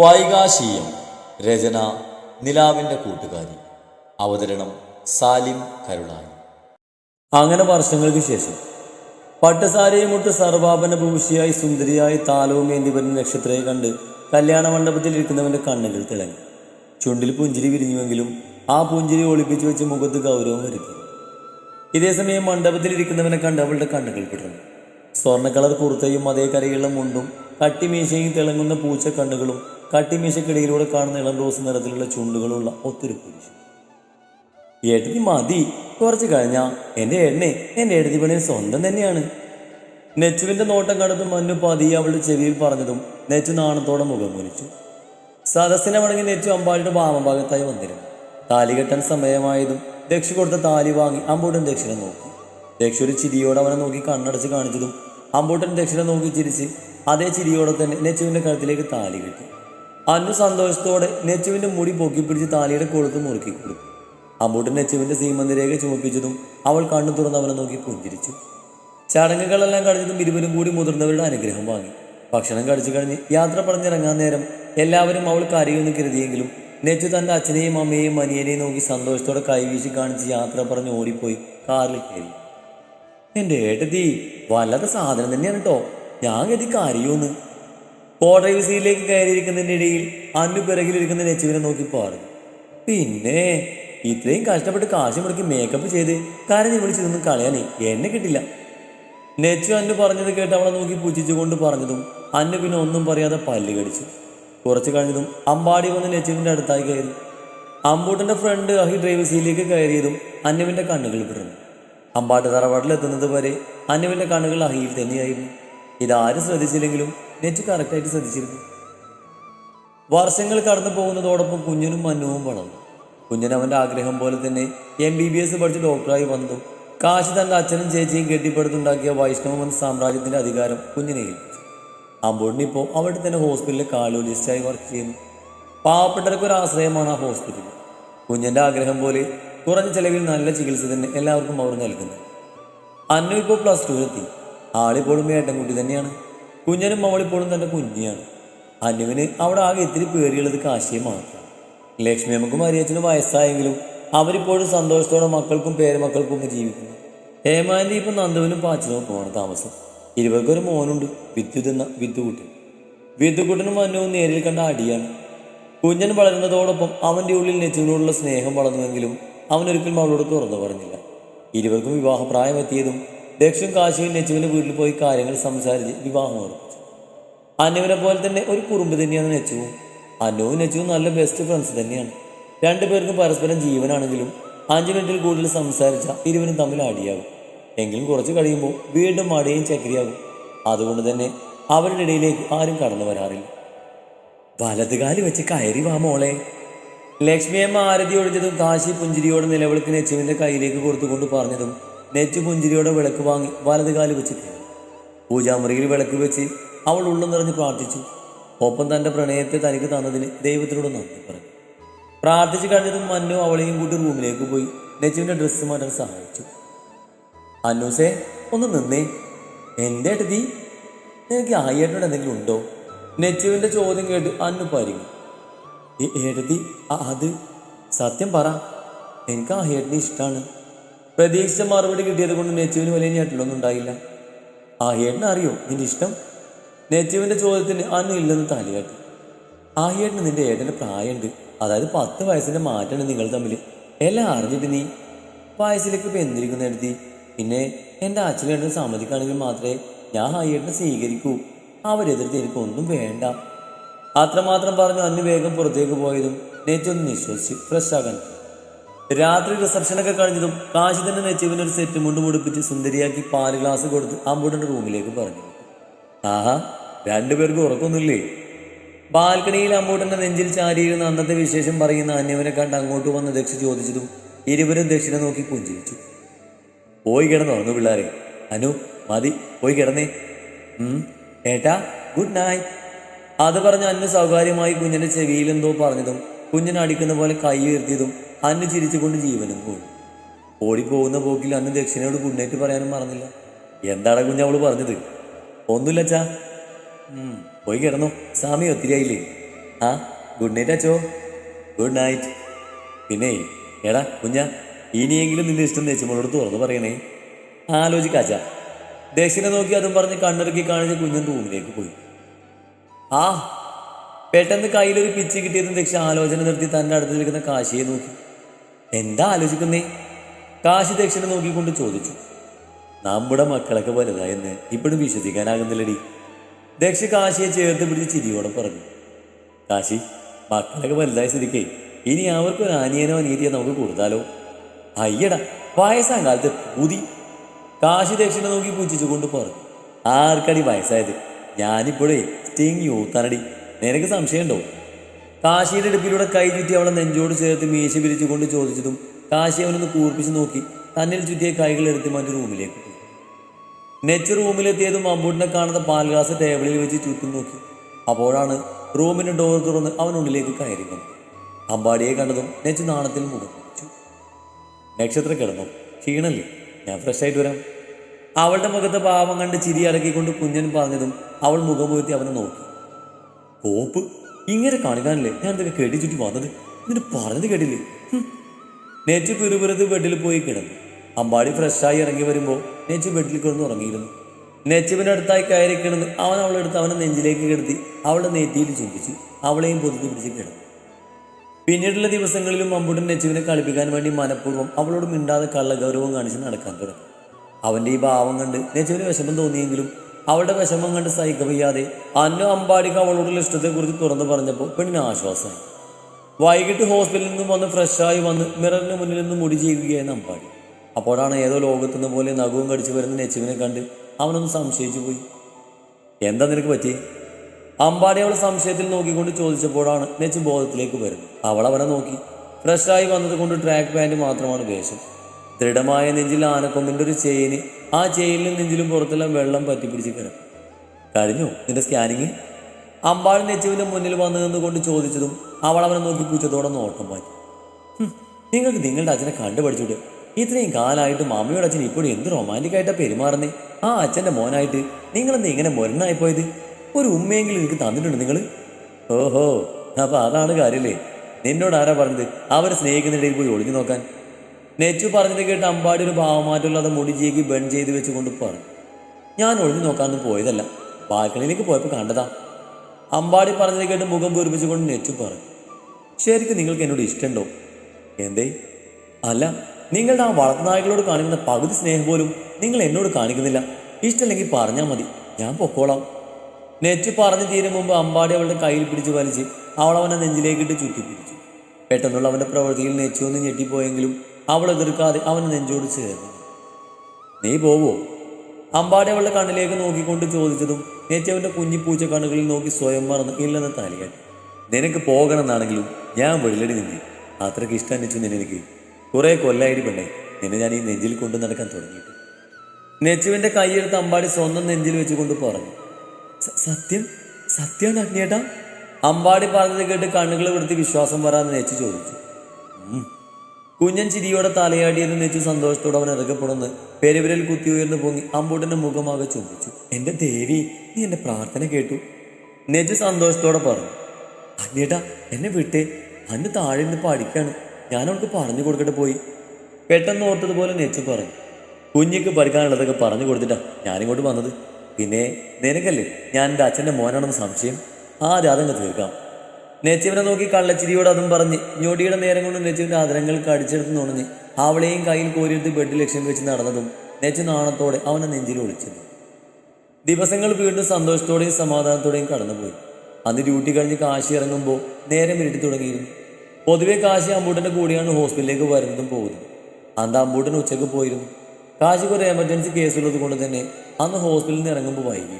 വൈകാശീയം. രചന നിലാവിന്റെ കൂട്ടുകാരി. അവതരണം സാലിം കരുളായി. അങ്ങനെ വർഷങ്ങൾക്ക് ശേഷം പട്ടുസാരിയും മുട്ട് സർവാപന ഭൂഷിയായി സുന്ദരിയായി താലവും ഏന്തി വരുന്ന നക്ഷത്രയെ കണ്ട് കല്യാണ മണ്ഡപത്തിൽ ഇരിക്കുന്നവന്റെ കണ്ണുകൾ തിളങ്ങി. ചുണ്ടിൽ പുഞ്ചിരി വിരിഞ്ഞുവെങ്കിലും ആ പുഞ്ചിരി ഒളിപ്പിച്ചു വെച്ച് മുഖത്ത് ഗൗരവം വരുത്തി. ഇതേസമയം മണ്ഡപത്തിൽ ഇരിക്കുന്നവനെ കണ്ട് അവളുടെ കണ്ണുകൾ പിടർന്നു. സ്വർണ കളർ കുർത്തയും അതേ കരയുള്ള മുണ്ടും കട്ടിമീശയും തിളങ്ങുന്ന പൂച്ച കണ്ണുകളും കട്ടിമീശക്കിടയിലൂടെ കാണുന്ന ഇളം റോസ് നിറത്തിലുള്ള ചുണ്ടുകളുള്ള ഒത്തിരി പുരുഷൻ ഏട്ടത്തി മതി. കുറച്ച് കഴിഞ്ഞാ എന്റെ എണ്ണെ എന്റെ എഴുതി പണി സ്വന്തം തന്നെയാണ്. നെച്ചുവിന്റെ നോട്ടം കണ്ടതും മഞ്ഞു പതിയെ അവളുടെ ചെവിയിൽ പറഞ്ഞതും നെച്ചു നാണത്തോടെ മുഖം മുനിച്ചു സദസ്സിനെ മടങ്ങി നെച്ചു അമ്പാടിയുടെ വാമഭാഗത്തായി വന്നിരുന്നു. താലി കെട്ടാൻ സമയമായതും ദക്ഷ കൊടുത്ത താലി വാങ്ങി അമ്പൂട്ടൻ ദക്ഷിണ നോക്കി. ദക്ഷ ഒരു ചിരിയോടെ അവനെ നോക്കി കണ്ണടച്ച് കാണിച്ചതും അമ്പൂട്ടൻ ദക്ഷിണ നോക്കി ചിരിച്ച് അതേ ചിരിയോടെ തന്നെ നെച്ചുവിന്റെ കഴുത്തിലേക്ക് താലി കെട്ടി. അന്നു സന്തോഷത്തോടെ നെച്ചുവിന്റെ മുടി പൊക്കി പിടിച്ച് താലിയുടെ കൊളുത്ത് മുറുക്കി കൊടുത്തു. അമ്പൂട്ടൻ നെച്ചുവിന്റെ സീമന്തിരേഖ ചുമപ്പിച്ചതും അവൾ കണ്ണു തുറന്ന് അവനെ നോക്കി പുഞ്ചിരിച്ചു. ചടങ്ങുകളെല്ലാം കഴിഞ്ഞതും ഇരുവരും കൂടി മുതിർന്നവരുടെ അനുഗ്രഹം വാങ്ങി. ഭക്ഷണം കഴിച്ചു കഴിഞ്ഞ് യാത്ര പറഞ്ഞിറങ്ങാൻ നേരം എല്ലാവരും അവൾ കരയുമെന്ന് കരുതിയെങ്കിലും നെച്ചു തന്റെ അച്ഛനെയും അമ്മയെയും അനിയനെയും നോക്കി സന്തോഷത്തോടെ കൈവീശി കാണിച്ച് യാത്ര പറഞ്ഞ് ഓടിപ്പോയി കാറിൽ കയറി. എന്റെ ഏട്ടത്തി വല്ലാത്ത സാധനം തന്നെയാണ് കേട്ടോ ഞാൻ കരുതി കരയൂന്ന്. കോ ഡ്രൈവ് സീറ്റിലേക്ക് കയറിയിരിക്കുന്നതിന്റെ ഇടയിൽ അന്നു പിറകിലിരിക്കുന്ന നെച്ചുവിനെ നോക്കി പറഞ്ഞു പിന്നെ ഇത്രയും കഷ്ടപ്പെട്ട് കാശ് മുടക്കി മേക്കപ്പ് ചെയ്ത് കരഞ്ഞു വിളിച്ചതൊന്നും കളയാനേ എന്നെ കിട്ടില്ല. നെച്ചു അന്നു പറഞ്ഞത് കേട്ട് അവളെ നോക്കി പുച്ഛിച്ചുകൊണ്ട് പറഞ്ഞതും അന്നു പിന്നെ ഒന്നും പറയാതെ പല്ല് കടിച്ചു. കുറച്ച് കഴിഞ്ഞതും അമ്പാടി വന്ന് നെച്ചുവിന്റെ അടുത്തായി കയറി. അമ്പൂട്ടന്റെ ഫ്രണ്ട് അഹി ഡ്രൈവ് സീറ്റിലേക്ക് കയറിയതും അന്നുവിന്റെ കണ്ണുകൾ വിടുന്നു അമ്പാട്ട് തറവാട്ടിലെത്തുന്നത് വരെ അന്നുവിന്റെ കണ്ണുകൾ അഹിയിൽ തന്നെയായിരുന്നു. ഇതാരും ശ്രദ്ധിച്ചില്ലെങ്കിലും നെച്ചു കറക്റ്റായിട്ട് ശ്രദ്ധിച്ചിരുന്നു. വർഷങ്ങൾ കടന്നു പോകുന്നതോടൊപ്പം കുഞ്ഞിനും മന്നുവും വളർന്നു. കുഞ്ഞൻ അവന്റെ ആഗ്രഹം പോലെ തന്നെ എം ബി ബി എസ് പഠിച്ച് ഡോക്ടറായി വന്നു. കാശി തന്റെ അച്ഛനും ചേച്ചിയും കെട്ടിപ്പടുത്തുണ്ടാക്കിയ വൈഷ്ണവൻ സാമ്രാജ്യത്തിന്റെ അധികാരം കുഞ്ഞിനെ ഏൽപ്പിച്ചു. അമ്പോടിനിപ്പോൾ അവിടെ തന്നെ ഹോസ്പിറ്റലിലെ കാർഡിയോളജിസ്റ്റായി വർക്ക് ചെയ്യുന്നു. പാവപ്പെട്ടവർക്ക് ഒരു ആശ്രയമാണ് ആ ഹോസ്പിറ്റൽ കുഞ്ഞന്റെ ആഗ്രഹം പോലെ കുറഞ്ഞ ചെലവിൽ നല്ല ചികിത്സ തന്നെ എല്ലാവർക്കും അവർ നൽകുന്നു. അന്നു ഇപ്പോൾ പ്ലസ് ടു എത്തി. ആളിപ്പോഴും ഏട്ടൻകുട്ടി തന്നെയാണ്. കുഞ്ഞനും അവളിപ്പോഴും തന്റെ കുഞ്ഞിയാണ്. അനുവിന് അവിടെ ആകെ ഇത്തിരി പേടിയുള്ളത് കാശിയെ മാത്രം ലക്ഷ്മി അമ്മക്കും അരിയച്ചനും വയസ്സായെങ്കിലും അവരിപ്പോഴും സന്തോഷത്തോടെ മക്കൾക്കും പേരമക്കൾക്കും ഒക്കെ ജീവിക്കുന്നു. ഹേമാന്റെ ഇപ്പം നന്ദുവിനും പാച്ചനും ഒപ്പമാണ് താമസം. ഇരുവർക്കൊരു മോനുണ്ട് വിദ്യുത് എന്ന വിദ്യുകുട്ടൻ. വിദ്യുക്കുട്ടനും മന്നുവും നേരിൽ കണ്ട അടിയാണ്. കുഞ്ഞൻ വളരുന്നതോടൊപ്പം അവന്റെ ഉള്ളിൽ നെച്ചുവിനോടുള്ള സ്നേഹം വളർന്നുവെങ്കിലും അവനൊരിക്കലും അവളോട് തുറന്നു പറഞ്ഞില്ല. ഇരുവർക്കും വിവാഹപ്രായമെത്തിയതും ദക്ഷൻ കാശിയും നെച്ചുവിന്റെ വീട്ടിൽ പോയി കാര്യങ്ങൾ സംസാരിച്ച് വിവാഹം ഉറപ്പിച്ചു. അനുവിനെ പോലെ തന്നെ ഒരു കുറുമ്പ് തന്നെയാണ് നെച്ചുവും അനുവും നെച്ചുവും നല്ല ബെസ്റ്റ് ഫ്രണ്ട്സ് തന്നെയാണ്. രണ്ടുപേർക്കും പരസ്പരം ജീവനാണെങ്കിലും അഞ്ചു മിനിറ്റിൽ കൂടുതൽ സംസാരിച്ച ഇരുവരും തമ്മിൽ അടിയാകും. എങ്കിലും കുറച്ച് കഴിയുമ്പോൾ വീണ്ടും മടിയും ചക്രിയാകും. അതുകൊണ്ട് തന്നെ അവരുടെ ഇടയിലേക്ക് ആരും കടന്നു വരാറില്ല. വലതുകാലി വെച്ച് കയറി വാ മോളെ. ലക്ഷ്മിയമ്മ ആരതി ഒഴിഞ്ഞതും കാശി പുഞ്ചിരിയോടെ നിലവിളക്ക് നെച്ചുവിന്റെ കയ്യിലേക്ക് കൊടുത്തുകൊണ്ട് പറഞ്ഞതും നെച്ചു പുഞ്ചിരിയോടെ വിളക്ക് വാങ്ങി വലത് വെച്ച് വെച്ചിട്ട് പൂജാമുറിയിൽ വിളക്ക് വെച്ച് അവൾ ഉള്ളം നിറഞ്ഞ് പ്രാർത്ഥിച്ചു. ഒപ്പം തന്റെ പ്രണയത്തെ തനിക്ക് തന്നതിന് ദൈവത്തിനോട് നന്ദി പറഞ്ഞു. പ്രാർത്ഥിച്ചു കഴിഞ്ഞതും മന്നു അവളെയും കൂട്ടി റൂമിലേക്ക് പോയി. നെച്ചുവിന്റെ ഡ്രസ്സ് മാറ്റാൻ സഹായിച്ചു. അന്നൂസേ ഒന്ന് നിന്നേ. എന്റെ അടുത്തി നിനക്ക് ആയേട്ടനോട് എന്തെങ്കിലും ഉണ്ടോ? നെച്ചുവിന്റെ ചോദ്യം കേട്ട് അന്നു പരിങ്ങി. ഈ ഏടത്തി അത് സത്യം പറ. എനിക്ക് ആ ഹേട്ടിനെ ഇഷ്ടമാണ് പ്രതീക്ഷിച്ച മറുപടി കിട്ടിയത് കൊണ്ട് നെച്ചുവിന് വലിയ ഞെട്ടലൊന്നും ഉണ്ടായില്ല. ആ ഹേട്ടിനെ അറിയോ? നിന്റെ ഇഷ്ടം? നെച്ചുവിന്റെ ചോദ്യത്തിന് അന്ന് ഇല്ലെന്ന് തലയാട്ടി ആ ഏട്ടന് നിന്റെ ഏട്ടന്റെ പ്രായമുണ്ട്. അതായത് പത്ത് വയസ്സിന്റെ മാറ്റമാണ് നിങ്ങൾ തമ്മിൽ എല്ലാം അറിഞ്ഞിട്ട് നീ വയസ്സിലേക്ക് ഇപ്പൊ എന്തിരിക്കുന്ന എടുത്തി പിന്നെ എന്റെ അച്ഛനേട്ടൻ സമ്മതിക്കുകയാണെങ്കിൽ മാത്രമേ ഞാൻ ആ ഏട്ടനെ സ്വീകരിക്കൂ. അവരെതിർത്ത് എനിക്കൊന്നും വേണ്ട. അത്രമാത്രം പറഞ്ഞു അന്ന് വേഗം പുറത്തേക്ക് പോയതും നെറ്റൊന്ന് നിശ്വസിച്ച് ഫ്രഷ് ആകാൻ രാത്രി റിസപ്ഷനൊക്കെ കഴിഞ്ഞതും കാശി തന്നെ നെച്ചുവിന് ഒരു സെറ്റ് മുണ്ട് മുടിപ്പിച്ച് സുന്ദരിയാക്കി പാൽ ഗ്ലാസ് കൊടുത്ത് അമ്പൂട്ടന്റെ റൂമിലേക്ക് പറഞ്ഞു. ആഹാ രണ്ടുപേർക്ക് ഉറക്കൊന്നുമില്ലേ? ബാൽക്കണിയിൽ അമ്മൂട്ടന്റെ നെഞ്ചിൽ ചാരിയിരുന്ന അന്നത്തെ വിശേഷം പറയുന്ന അന്യവനെ കണ്ട് അങ്ങോട്ട് വന്ന് ദക്ഷ ചോദിച്ചതും ഇരുവരും ദക്ഷിണ നോക്കി പുഞ്ചിരിച്ചു. പോയി കിടന്നുറങ്ങു പിള്ളേരെ. അനു മതി പോയി കിടന്നേ. ഏട്ടാ ഗുഡ് നൈറ്റ് അത് പറഞ്ഞ അന്നു സൗകാര്യമായി കുഞ്ഞിന്റെ ചെവിയിൽ എന്തോ പറഞ്ഞതും കുഞ്ഞിനെ അടിക്കുന്ന പോലെ കൈ ഉയർത്തിയതും അന്നു ചിരിച്ചുകൊണ്ട് ജീവനും പോയി. ഓടിപ്പോകുന്ന പോക്കിൽ അന്ന് ദക്ഷിണയോട് ഗുഡ് പറയാനും മറന്നില്ല. എന്താണ് കുഞ്ഞവൾ പറഞ്ഞത്? ഒന്നുമില്ല അച്ഛാ. പോയി കിടന്നോ. സ്വാമി ഒത്തിരി ആയില്ലേ? ആ ഗുഡ് നൈറ്റ് അച്ചോ ഗുഡ് നൈറ്റ് പിന്നെ എടാ കുഞ്ഞ ഇനിയെങ്കിലും നിന്റെ ഇഷ്ടം ദേശമോളോട് തുറന്നു പറയണേ. ആലോചിക്കാച്ച ദക്ഷിണ നോക്കി അതും പറഞ്ഞ് കണ്ണിറക്കി കാണിച്ച് കുഞ്ഞൻ റൂമിലേക്ക് പോയി. ആ പെട്ടെന്ന് കയ്യിലൊരു പിച്ച് കിട്ടിയതും ദക്ഷ ആലോചന നിർത്തി തന്റെ അടുത്ത് നിൽക്കുന്ന കാശിയെ നോക്കി. എന്താ ആലോചിക്കുന്നേ? കാശി ദക്ഷിണ നോക്കിക്കൊണ്ട് ചോദിച്ചു. നമ്മുടെ മക്കളൊക്കെ വലുതായെന്ന് ഇപ്പോഴും വിശ്വസിക്കാനാകുന്നില്ലടി. ദക്ഷ കാശിയെ ചേർത്ത് പിടിച്ച് ചിരിയോടെ പറഞ്ഞു. കാശി മക്കളൊക്കെ വലുതായ സ്ഥിതിക്കേ ഇനി അവർക്കൊരു അനിയനോ അനിയത്തിയോ നമുക്ക് കൊടുത്താലോ? അയ്യട വയസ്സാം കാലത്ത് പുതി കാശി ദക്ഷിണ നോക്കി പൂജിച്ചുകൊണ്ട് പറഞ്ഞു. ആർക്കടി വയസ്സായത്? ഞാനിപ്പോഴേ സ്റ്റിങ് യൂത്താനടി. നിനക്ക് സംശയമുണ്ടോ? കാശിയുടെ അടുപ്പിലൂടെ കൈ ചുറ്റി അവളെ നെഞ്ചോട് ചേർത്ത് മീശ പിരിച്ചുകൊണ്ട് ചോദിച്ചതും കാശി അവനൊന്ന് കൂർപ്പിച്ച് നോക്കി തന്നിൽ ചുറ്റിയ കൈകൾ എടുത്ത് മറ്റു റൂമിലേക്ക് പോയി. നെച്ച് റൂമിലെത്തിയതും അമ്പൂട്ടിനെ കാണുന്ന പാൽ ഗ്ലാസ് ടേബിളിൽ വെച്ച് ചുറ്റും നോക്കി. അപ്പോഴാണ് റൂമിന്റെ ഡോർ തുറന്ന് അവനുള്ളിലേക്ക് കയറി വന്നു അമ്പാടിയെ കണ്ടതും നെച്ച് നാണത്തിൽ മുഖം നക്ഷത്രം കിടന്നു. ക്ഷീണല്ലേ? ഞാൻ ഫ്രഷ് ആയിട്ട് വരാം. അവളുടെ മുഖത്തെ പാവം കണ്ട് ചിരി അടക്കിക്കൊണ്ട് കുഞ്ഞൻ പറഞ്ഞതും അവൾ മുഖമുയർത്തി അവനെ നോക്കി. കോപ്പ്? ഇങ്ങനെ കാണിക്കാനല്ലേ? ഞാൻ ഇതൊക്കെ കെട്ടി ചുറ്റി വന്നത് എന്നിട്ട് പറഞ്ഞത് കേട്ടില്ലേ. നെച്ച് പിറുപിറുത്ത് ബെഡിൽ പോയി കിടന്നു. അമ്പാടി ഫ്രഷായി ഇറങ്ങി വരുമ്പോൾ നെച്ച് ബെഡിൽ കിടന്ന് ഉറങ്ങിയിരുന്നു. നെച്ചുവിന്റെ അടുത്തായി കയറി കിടന്ന് അവൻ അവളെ എടുത്ത് അവനെ നെഞ്ചിലേക്ക് കിടത്തി അവളുടെ നെറ്റിയിൽ ചുംബിച്ചു. അവളെയും പൊതുത്തി പിടിച്ച് കിടന്നു. പിന്നീടുള്ള ദിവസങ്ങളിലും അമ്പുടൻ നെച്ചുവിനെ കളിപ്പിക്കാൻ വേണ്ടി മനഃപൂർവം അവളോട് മിണ്ടാതെ കള്ളഗൗരവം കാണിച്ച് നടക്കാൻ തുടങ്ങി. അവന്റെ ഈ ഭാവം കണ്ട് നെച്ചുവിന് വിഷമം തോന്നിയെങ്കിലും അവളുടെ വിഷമം കണ്ട് സഹിക്ക അന്നു അമ്പാടിക്ക് അവളോടുള്ള ഇഷ്ടത്തെക്കുറിച്ച് തുറന്നു പറഞ്ഞപ്പോൾ പെണ്ണിന് ആശ്വാസമായി. വൈകിട്ട് ഹോസ്പിറ്റലിൽ നിന്നും വന്ന് ഫ്രഷായി വന്ന് മിററിന് മുന്നിൽ നിന്ന് മുടി ചെയ്യുകയായിരുന്നു അമ്പാടി. അപ്പോഴാണ് ഏതോ ലോകത്തുനിന്ന് പോലെ നഖവും കടിച്ചു വരുന്ന നെച്ചുവിനെ കണ്ട് അവനൊന്ന് സംശയിച്ചു പോയി. എന്താ നിനക്ക് പറ്റി? അമ്പാടി അവളെ സംശയത്തിൽ നോക്കിക്കൊണ്ട് ചോദിച്ചപ്പോഴാണ് നെച്ച് ബോധത്തിലേക്ക് വരുന്നത്. അവൾ അവനെ നോക്കി. ഫ്രഷായി വന്നത് കൊണ്ട് ട്രാക്ക് പാന്റ് മാത്രമാണ് വേഷം ദൃഢമായ നെഞ്ചിൽ ആനക്കൊമ്പിന്റെ ഒരു ചെയിന് ആ ചെയിനിലും നെഞ്ചിലും പുറത്തെല്ലാം വെള്ളം പറ്റിപ്പിടിച്ച് കിടക്കും. കഴിഞ്ഞു നിന്റെ സ്കാനിങ് അമ്പാൾ നെച്ചുവിന്റെ മുന്നിൽ വന്നു നിന്നുകൊണ്ട് ചോദിച്ചതും അവൾ അവനെ നോക്കി പൂച്ചത്തോടെ നോട്ടം മാറ്റി. നിങ്ങൾക്ക് നിങ്ങളുടെ അച്ഛനെ കണ്ടുപഠിച്ചിട്ട് ഇത്രയും കാലമായിട്ട് മമ്മിയുടെ അച്ഛൻ ഇപ്പോഴും എന്ത് റൊമാന്റിക് ആയിട്ടാ പെരുമാറുന്നേ? ആ അച്ഛന്റെ മോനായിട്ട് നിങ്ങളെന്ന് ഇങ്ങനെ മുരനായി പോയത്? ഒരു ഉമ്മയെങ്കിലും എനിക്ക് തന്നിട്ടുണ്ട് നിങ്ങൾ ഓഹോ അപ്പൊ അതാണ് കാര്യമല്ലേ നിന്നോട് ആരാ പറഞ്ഞത്? അവരെ സ്നേഹിക്കുന്നിടയിൽ പോയി ഒളിഞ്ഞു നോക്കാൻ. നെച്ചു പറഞ്ഞത് കേട്ട് അമ്പാടി ഒരു ഭാവമാറ്റമില്ലാതെ മുടി ചീകി ബൺ ചെയ്ത് വെച്ചുകൊണ്ട് പറഞ്ഞു. ഞാൻ ഒളിഞ്ഞു നോക്കാമെന്ന് പോയതല്ല ബാൽക്കണിയിലേക്ക് പോയപ്പോൾ കണ്ടതാ. അമ്പാടി പറഞ്ഞത് കേട്ട് മുഖം പൂരിപ്പിച്ചുകൊണ്ട് നെച്ചു പറഞ്ഞു ശരിക്കും നിങ്ങൾക്ക് എന്നോട് ഇഷ്ടമുണ്ടോ എന്തേ? അല്ല നിങ്ങളുടെ ആ വളർത്തുനായകളോട് കാണിക്കുന്ന പകുതി സ്നേഹം പോലും നിങ്ങൾ എന്നോട് കാണിക്കുന്നില്ല. ഇഷ്ടമല്ലെങ്കിൽ പറഞ്ഞാൽ മതി ഞാൻ പൊക്കോളാം. നെറ്റ് പറഞ്ഞു തീരും മുമ്പ് അമ്പാടി അവളുടെ കയ്യിൽ പിടിച്ച് വലിച്ച് അവളവനെ നെഞ്ചിലേക്കിട്ട് ചുറ്റിപ്പിടിച്ചു. പെട്ടെന്നുള്ള അവന്റെ പ്രവൃത്തിയിൽ നെച്ചു ഒന്ന് ഞെട്ടിപ്പോയെങ്കിലും അവൾ എതിർക്കാതെ അവനെ നെഞ്ചോട് ചേർന്നു. നീ പോവോ? അമ്പാടി അവളുടെ കണ്ണിലേക്ക് നോക്കിക്കൊണ്ട് ചോദിച്ചതും നെച്ചവന്റെ കുഞ്ഞിപ്പൂച്ച കണ്ണുകളിൽ നോക്കി സ്വയം മറന്ന് ഇല്ലെന്ന് തലയാട്ടി നിനക്ക് പോകണമെന്നാണെങ്കിലും ഞാൻ വെള്ളടി നിന്നെ. അത്രയ്ക്ക് ഇഷ്ടം നെച്ചു നിന്നെനിക്ക് കുറെ കൊല്ലായിട്ട് പെണ്ണെ. നിന്നെ ഞാൻ ഈ നെഞ്ചിൽ കൊണ്ടു നടക്കാൻ തുടങ്ങിയിട്ട്. നെച്ചുവിന്റെ കൈയെടുത്ത് അമ്പാടി സ്വന്തം നെഞ്ചിൽ വെച്ചുകൊണ്ട് പറഞ്ഞു. സത്യം? സത്യം അഗ്നിയേട്ടാ അമ്പാടി പറഞ്ഞത് കേട്ട് കണ്ണുകൾ വിടുത്തി വിശ്വാസം വരാന്ന് നെച്ചു ചോദിച്ചു. കുഞ്ഞൻ ചിരിയോടെ തലയാടിയെന്ന് നെച്ചു സന്തോഷത്തോടെ അവൻ ഇറക്കപ്പെടുന്നു പെരുവിരൽ കുത്തി ഉയർന്നു പൊങ്ങി അമ്പൂട്ടന്റെ മുഖമാകെ ചുംബിച്ചു. എന്റെ ദേവി നീ എന്റെ പ്രാർത്ഥന കേട്ടു? നെച്ചു സന്തോഷത്തോടെ പറഞ്ഞു. അന്നേട്ടാ എന്നെ വിട്ടേ. അന്ന് താഴെ നിന്ന് പഠിക്കാണ്. ഞാൻ അവൾക്ക് പറഞ്ഞു കൊടുക്കട്ടെ പോയി. പെട്ടെന്ന് ഓർത്തതുപോലെ നെച്ചു പറഞ്ഞു. കുഞ്ഞിക്ക് പഠിക്കാനുള്ളതൊക്കെ പറഞ്ഞു കൊടുത്തിട്ടാ ഞാനിങ്ങോട്ട് വന്നത്. പിന്നെ നിനക്കല്ലേ ഞാൻ എന്റെ അച്ഛന്റെ മോനാണെന്ന് സംശയം? ആ രാതങ്ങ് തീർക്കാം. നെച്ചുവിനെ നോക്കി കള്ളച്ചിരിയോട് അതും പറഞ്ഞ് ഞൊടിയുടെ നേരം കൊണ്ട് നെച്ചുവിന്റെ ആദരങ്ങൾ കടിച്ചെടുത്ത് നുണഞ്ഞ് അവളെയും കയ്യിൽ കോരിയെടുത്ത് ബെഡ് ലക്ഷ്യം വെച്ച് നടന്നതും നെച്ചു നാണത്തോടെ അവനെ നെഞ്ചിൽ ഒളിച്ചത്. ദിവസങ്ങൾ വീണ്ടും സന്തോഷത്തോടെയും സമാധാനത്തോടെയും കടന്നുപോയി. അന്ന് ഡ്യൂട്ടി കഴിഞ്ഞ് കാശി ഇറങ്ങുമ്പോൾ നേരം ഇരുട്ടി തുടങ്ങിയിരുന്നു. പൊതുവെ കാശി അമ്പൂട്ടന്റെ കൂടെയാണ് ഹോസ്പിറ്റലിലേക്ക് വരുന്നതും പോകുന്നത്. അന്ന് അമ്പൂട്ടൻ ഉച്ചയ്ക്ക് പോയിരുന്നു. കാശിക്ക് ഒരു എമർജൻസി കേസുള്ളത് കൊണ്ട് തന്നെ അന്ന് ഹോസ്പിറ്റലിൽ നിന്ന് ഇറങ്ങുമ്പോൾ വൈകി.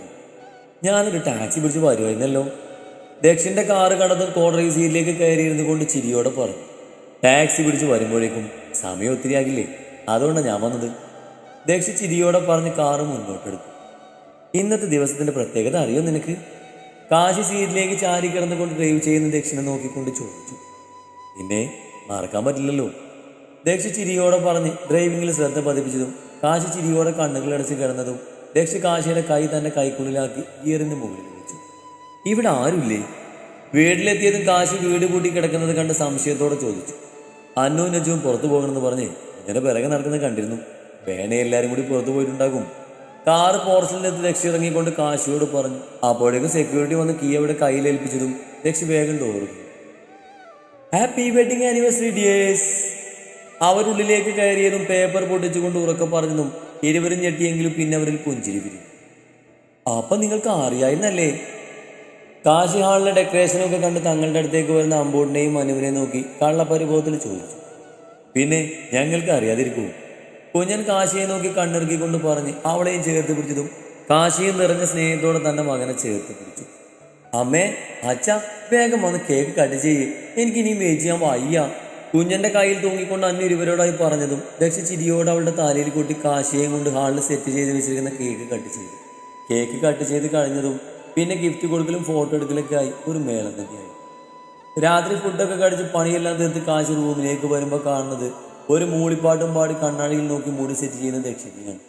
ഞാനൊരു ടാക്സി പിടിച്ച് വരുമായിരുന്നല്ലോ. ദക്ഷിന്റെ കാറ് കടന്ന് കോടറി സീറ്റിലേക്ക് കയറിയിരുന്നു കൊണ്ട് ചിരിയോടെ പറഞ്ഞു. ടാക്സി പിടിച്ച് വരുമ്പോഴേക്കും സമയം ഒത്തിരി ആകില്ലേ? അതുകൊണ്ടാണ് ഞാൻ വന്നത്. ദക്ഷി ചിരിയോടെ പറഞ്ഞ് കാറ് മുന്നോട്ടെടുത്തു ഇന്നത്തെ ദിവസത്തിന്റെ പ്രത്യേകത അറിയോ നിനക്ക്? കാശി സീറ്റിലേക്ക് ചാരി കിടന്നുകൊണ്ട് ഡ്രൈവ് ചെയ്യുന്ന ദക്ഷിണെ നോക്കിക്കൊണ്ട് ചോദിച്ചു. പിന്നെ മറക്കാൻ പറ്റില്ലല്ലോ. ദക്ഷി ചിരിയോടെ പറഞ്ഞ് ഡ്രൈവിംഗിൽ ശ്രദ്ധ പതിപ്പിച്ചതും കാശി ചിരിയോടെ കണ്ണുകളടച്ച് കിടന്നതും ദക്ഷി കാശിയുടെ കൈ തന്റെ കൈക്കുള്ളിലാക്കി ഗിയറിന് മുകളിൽ ഇവിടെ ആരുമില്ലേ? വീട്ടിലെത്തിയതും കാശ് വീട് പൂട്ടി കിടക്കുന്നത് കണ്ട് സംശയത്തോടെ ചോദിച്ചു. അന്നു നജുവും പുറത്തു പോകണമെന്ന് പറഞ്ഞ് ഇങ്ങനെ പിറകെ നടക്കുന്നത് കണ്ടിരുന്നു. വേണേ എല്ലാവരും കൂടി പുറത്തു പോയിട്ടുണ്ടാകും. കാറ് പോർച്ചിലെത്തി രക്ഷ ഇറങ്ങിക്കൊണ്ട് കാശിയോട് പറഞ്ഞു. അപ്പോഴേക്കും സെക്യൂരിറ്റി വന്ന് കീ അവിടെ കയ്യിലേൽപ്പിച്ചതും രക്ഷ വേഗം ഡോറും ഹാപ്പി വെഡിങ് ആനിവേഴ്സറി ഡിയേഴ്സ് അവരുള്ളിലേക്ക് കയറിയതും പേപ്പർ പൊട്ടിച്ചുകൊണ്ട് ഉറക്കെ പറഞ്ഞതും ഇരുവരും ഞെട്ടിയെങ്കിലും പിന്നെ അവരിൽ പുഞ്ചിരി പിരിഞ്ഞു അപ്പൊ നിങ്ങൾക്ക് അറിയായിരുന്നല്ലേ? കാശി ഹാളിലെ ഡെക്കറേഷനൊക്കെ കണ്ട് തങ്ങളുടെ അടുത്തേക്ക് വരുന്ന അമ്പൂട്ടിനെയും മനുവിനെയും നോക്കി കള്ളപ്പരിഭവത്തിൽ ചോദിച്ചു. പിന്നെ ഞങ്ങൾക്ക് അറിയാതിരിക്കൂ. കുഞ്ഞൻ കാശിയെ നോക്കി കണ്ണിറുക്കിക്കൊണ്ട് പറഞ്ഞ് അവളെയും ചേർത്ത് പിടിച്ചതും കാശിയും നിറഞ്ഞ സ്നേഹത്തോടെ തന്റെ മകനെ ചേർത്ത് പിടിച്ചു. അമ്മേ അച്ഛ വേഗം വന്ന് കേക്ക് കട്ട് ചെയ്യേ. എനിക്ക് ഇനിയും വെയിറ്റ് വയ്യ. കുഞ്ഞന്റെ കയ്യിൽ തൂങ്ങിക്കൊണ്ട് അന്ന് ഇരുവരോടായി പറഞ്ഞതും ദക്ഷ ചിരിയോട് അവളുടെ തലയിൽ കൂട്ടി കാശിയെയും കൊണ്ട് ഹാളിൽ സെറ്റ് ചെയ്ത് വെച്ചിരിക്കുന്ന കേക്ക് കട്ട് ചെയ്തു. കേക്ക് കട്ട് ചെയ്ത് കഴിഞ്ഞതും പിന്നെ ഗിഫ്റ്റ് കൊടുക്കലും ഫോട്ടോ എടുക്കലൊക്കെ ആയി. ഒരു മേളം തന്നെയായി രാത്രി ഫുഡൊക്കെ കഴിച്ച് പണിയെല്ലാം തീർത്ത് കാശ് റൂമിലേക്ക് വരുമ്പോൾ കാണുന്നത് ഒരു മൂളിപ്പാട്ടും പാടി കണ്ണാടിയിൽ നോക്കി മൂടി സെറ്റ് ചെയ്യുന്ന ദക്ഷിണയാണ്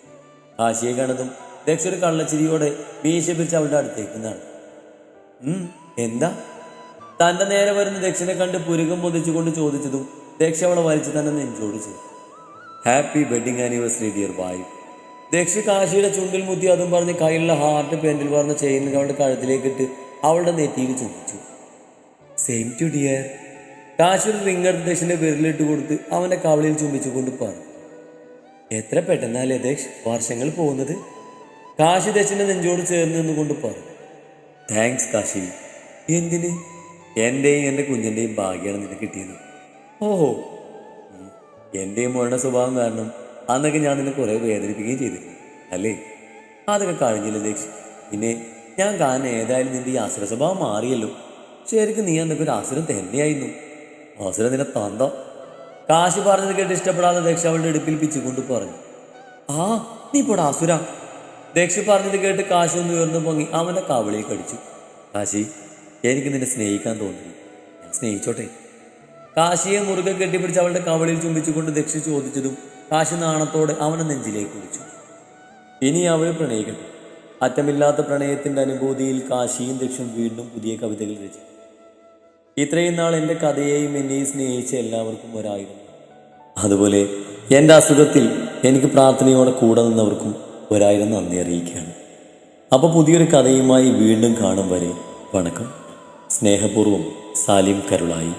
കാശിയെ കണ്ടതും ദക്ഷ ഒരു കള്ളച്ചിരിയോടെ മീശ പിരിച്ച് അവളുടെ അടുത്തേക്ക് നടന്നു. എന്താ? തന്റെ നേരെ വരുന്ന ദക്ഷിണെ കണ്ട് പുരുകം പൊതിച്ചുകൊണ്ട് ചോദിച്ചതും ദക്ഷ അവളെ വലിച്ചു തന്നെ നെഞ്ചോട് ചെയ്തു ഹാപ്പി വെഡിങ് ആനിവേഴ്സറി ഡിയർ ബായ് ദക്ഷ കാശിയുടെ ചുണ്ടിൽ മുത്തി അതും പറഞ്ഞ് കയ്യിലുള്ള ഹാർട്ട് പെൻഡിൽ പറഞ്ഞ ചെയിൻ അവളുടെ കഴുത്തിലേക്ക് ഇട്ട് അവളുടെ നെറ്റിയിൽ ചുംബിച്ചു. സെയിം ടു ഡിയർ കാശി ഒരു റിംഗ് എടുത്ത് വിരലിട്ട് കൊടുത്ത് അവന്റെ കവളിൽ ചുംബിച്ചുകൊണ്ട് പറഞ്ഞു. എത്ര പെട്ടെന്നല്ലേ ദക്ഷ് വർഷങ്ങൾ പോകുന്നത്? കാശി ദക്ഷിന്റെ നെഞ്ചോട് ചേർന്ന് നിന്നുകൊണ്ട് പറഞ്ഞു. താങ്ക്സ് കാശി. എന്തിന്? എന്റെയും എന്റെ കുഞ്ഞിന്റെയും ഭാഗ്യമാണ് നിനക്ക് കിട്ടിയത്. ഓഹോ. എന്റെയും മോളുടെ സ്വഭാവം കാരണം അന്നൊക്കെ ഞാൻ നിന്നെ കുറേ വേദനിപ്പിക്കുകയും ചെയ്തു അല്ലേ? അതൊക്കെ കഴിഞ്ഞില്ല ലക്ഷ്യം പിന്നെ ഞാൻ കാരണം ഏതായാലും നിന്റെ ഈ അസുര സ്വഭാവം മാറിയല്ലോ. ശരിക്കും നീ അന്നൊക്കെ ഒരു അസുരം തന്നെയായിരുന്നു. അസുരം നിന്നെ തന്തോ. കാശി പറഞ്ഞത് കേട്ട് ഇഷ്ടപ്പെടാതെ ദക്ഷ അവളുടെ ഇടുപ്പിൽ പിച്ചുകൊണ്ട് പറഞ്ഞു ആ നീ പോടാ അസുര. ദക്ഷ പറഞ്ഞത് കേട്ട് കാശി ഒന്ന് ഉയർന്നു പൊങ്ങി അവന്റെ കവളിൽ കടിച്ചു കാശി എനിക്ക് നിന്നെ സ്നേഹിക്കാൻ തോന്നി ഞാൻ സ്നേഹിച്ചോട്ടെ. കാശിയെ മുറുകെ കെട്ടിപ്പിടിച്ച് അവളുടെ കവളിയിൽ ചുംബിച്ചുകൊണ്ട് ദക്ഷ ചോദിച്ചതും കാശി നാണത്തോടെ അവനെ നെഞ്ചിലേക്ക് കുടിച്ചു ഇനി അവൾ പ്രണയിക്കട്ടെ അറ്റമില്ലാത്ത പ്രണയത്തിന്റെ അനുഭൂതിയിൽ കാശിയും ദക്ഷും വീണ്ടും പുതിയ കവിതകൾ രചിച്ചു. ഇത്രയും നാൾ എന്റെ കഥയെയും എന്നെയും സ്നേഹിച്ച എല്ലാവർക്കും ഒരായിരുന്നു അതുപോലെ എന്റെ അസുഖത്തിൽ എനിക്ക് പ്രാർത്ഥനയോടെ കൂടെ നിന്നവർക്കും ഒരായിരം നന്ദി അറിയിക്കുകയാണ്. അപ്പോൾ പുതിയൊരു കഥയുമായി വീണ്ടും കാണും വരെ. വണക്കം. സ്നേഹപൂർവം സാലിം കരുളായി.